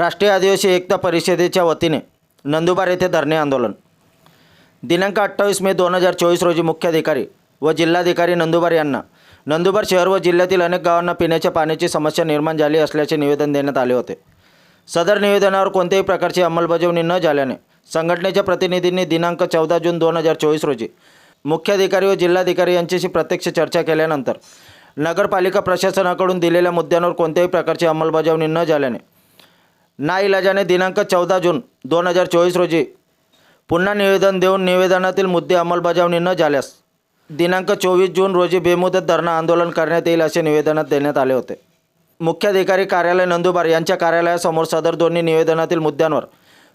राष्ट्रीय आदिवासी एकता परिषदेच्या वतीने नंदुरबार येथे धरणे आंदोलन. दिनांक अठ्ठावीस मे दोन हजार चोवीस रोजी मुख्याधिकारी व जिल्हाधिकारी नंदुरबार यांना नंदुरबार शहर व जिल्ह्यातील अनेक गावांना पिण्याच्या पाण्याची समस्या निर्माण झाली असल्याचे निवेदन देण्यात आले होते. सदर निवेदनावर कोणत्याही प्रकारची अंमलबजावणी न झाल्याने संघटनेच्या प्रतिनिधींनी दिनांक चौदा जून दोन हजार चोवीस रोजी मुख्याधिकारी व जिल्हाधिकारी यांच्याशी प्रत्यक्ष चर्चा केल्यानंतर नगरपालिका प्रशासनाकडून दिलेल्या मुद्द्यांवर कोणत्याही प्रकारची अंमलबजावणी न झाल्याने नाईलाजाने दिनांक चौदा जून दोन हजार चोवीस रोजी पुन्हा निवेदन देऊन निवेदनातील मुद्दे अंमलबजावणी न झाल्यास दिनांक चोवीस जून रोजी बेमुदत धरणं आंदोलन करण्यात येईल असे निवेदनात देण्यात आले होते. मुख्याधिकारी कार्यालय नंदुरबार यांच्या कार्यालयासमोर सदर दोन्ही निवेदनातील मुद्द्यांवर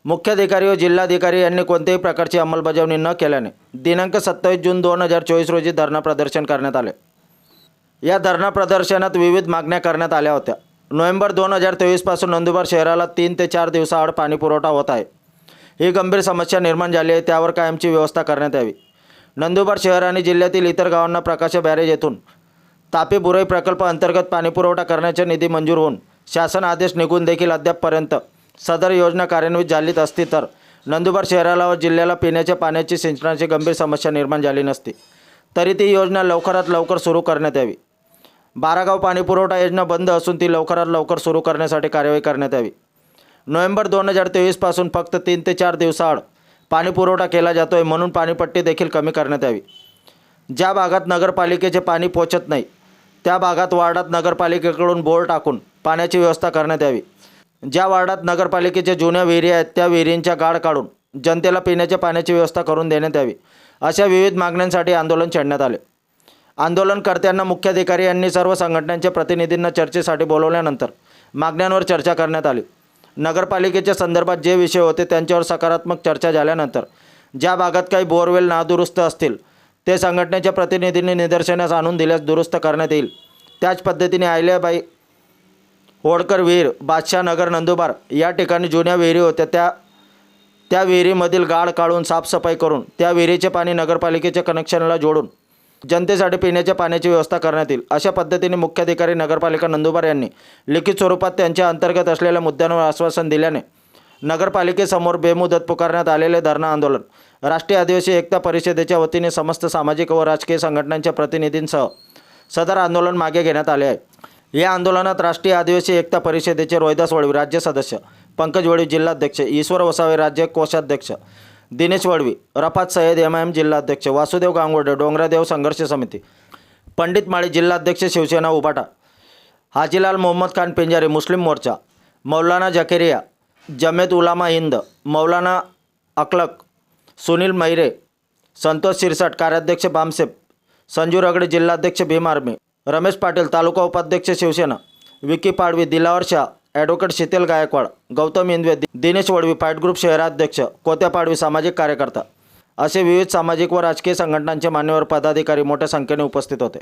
मुख्याधिकारी व जिल्हाधिकारी यांनी कोणत्याही प्रकारची अंमलबजावणी न केल्याने दिनांक सत्तावीस जून दोन हजार चोवीस रोजी धरणं प्रदर्शन करण्यात आले. या धरणा प्रदर्शनात विविध मागण्या करण्यात आल्या होत्या. नोव्हेंबर दोन हजार तेवीसपासून नंदुरबार शहराला तीन ते चार दिवसाआड पाणीपुरवठा होत आहे. ही गंभीर समस्या निर्माण झाली आहे त्यावर कायमची व्यवस्था करण्यात यावी. नंदुरबार शहर आणि जिल्ह्यातील इतर गावांना प्रकाश बॅरेज येथून तापी बुरई प्रकल्प अंतर्गत पाणीपुरवठा करण्याचा निधी मंजूर होऊन शासन आदेश निघून देखील अद्यापपर्यंत सदर योजना कार्यान्वित झालीच असती तर नंदुरबार शहराला व जिल्ह्याला पिण्याच्या पाण्याची सिंचनाची गंभीर समस्या निर्माण झाली नसती. तरी ती योजना लवकरात लवकर सुरू करण्यात यावी. बारागाव पाणीपुरवठा योजना बंद असून ती लवकरात लवकर सुरू करण्यासाठी कार्यवाही करण्यात यावी. नोव्हेंबर दोन हजार तेवीसपासून फक्त तीन ते चार दिवसाआड पाणीपुरवठा केला जातो आहे म्हणून पाणीपट्टी देखील कमी करण्यात यावी. ज्या भागात नगरपालिकेचे पाणी पोचत नाही त्या भागात वार्डात नगरपालिकेकडून बोर टाकून पाण्याची व्यवस्था करण्यात यावी. ज्या वार्डात नगरपालिकेच्या जुन्या विहिरी आहेत त्या विहिरींच्या गाड काढून जनतेला पिण्याच्या पाण्याची व्यवस्था करून देण्यात यावी अशा विविध मागण्यांसाठी आंदोलन छेडण्यात आले. आंदोलनकर्त्यांना मुख्याधिकारी यांनी सर्व संघटनांच्या प्रतिनिधींना चर्चेसाठी बोलवल्यानंतर मागण्यांवर चर्चा करण्यात आली. नगरपालिकेच्या संदर्भात जे विषय होते त्यांच्यावर सकारात्मक चर्चा झाल्यानंतर ज्या भागात काही बोरवेल नादुरुस्त असतील ते संघटनेच्या प्रतिनिधींनी निदर्शनास आणून दिल्यास दुरुस्त करण्यात येईल. त्याच पद्धतीने आयल्याबाई होडकर विहीर बादशाह नगर नंदुबार या ठिकाणी जुन्या विहिरी होत्या. त्या त्या विहिरीमधील गाळ काढून साफसफाई करून त्या विहिरीचे पाणी नगरपालिकेच्या कनेक्शनला जोडून जनतेसाठी पिण्याच्या पाण्याची व्यवस्था करण्यात येईल अशा पद्धतीने मुख्याधिकारी नगरपालिका नंदुरबार यांनी लिखित स्वरूपात त्यांच्या अंतर्गत असलेल्या मुद्द्यांवर आश्वासन दिल्याने नगरपालिकेसमोर बेमुदत पुकारण्यात आलेले धरणं आंदोलन राष्ट्रीय आदिवासी एकता परिषदेच्या वतीने समस्त सामाजिक व राजकीय संघटनांच्या प्रतिनिधींसह सदर आंदोलन मागे घेण्यात आले आहे. या आंदोलनात राष्ट्रीय आदिवासी एकता परिषदेचे रोहिदास वळवी राज्य सदस्य पंकज वळवी जिल्हाध्यक्ष ईश्वर वसावे राज्य कोषाध्यक्ष Dinesh Vadvi Rafat Sayyad M I M जिल्हाध्यक्ष वासुदेव गांगोडे डोंगरादेव संघर्ष समिती पंडित माळी जिल्हाध्यक्ष शिवसेना उभाटा हाजीलाल मोहम्मद खान पिंजारी मुस्लिम मोर्चा मौलाना जकेरिया जमेत उलामा हिंद मौलाना अकलक सुनील मैरे संतोष शिरसाट कार्याध्यक्ष बामसेप संजू रगडे जिल्हाध्यक्ष भीम आर्मी रमेश पाटील तालुका उपाध्यक्ष Shivsena Vicky Padvi Dilawar Shah advocate Sheetal Gaikwad Gautam Indve Dinesh Vadvi fight group शहराध्यक्ष कोत्या पाडवी सामाजिक कार्यकर्ता असे विविध सामाजिक व राजकीय संघटनांचे मान्यवर पदाधिकारी मोठ्या संख्येने उपस्थित होते.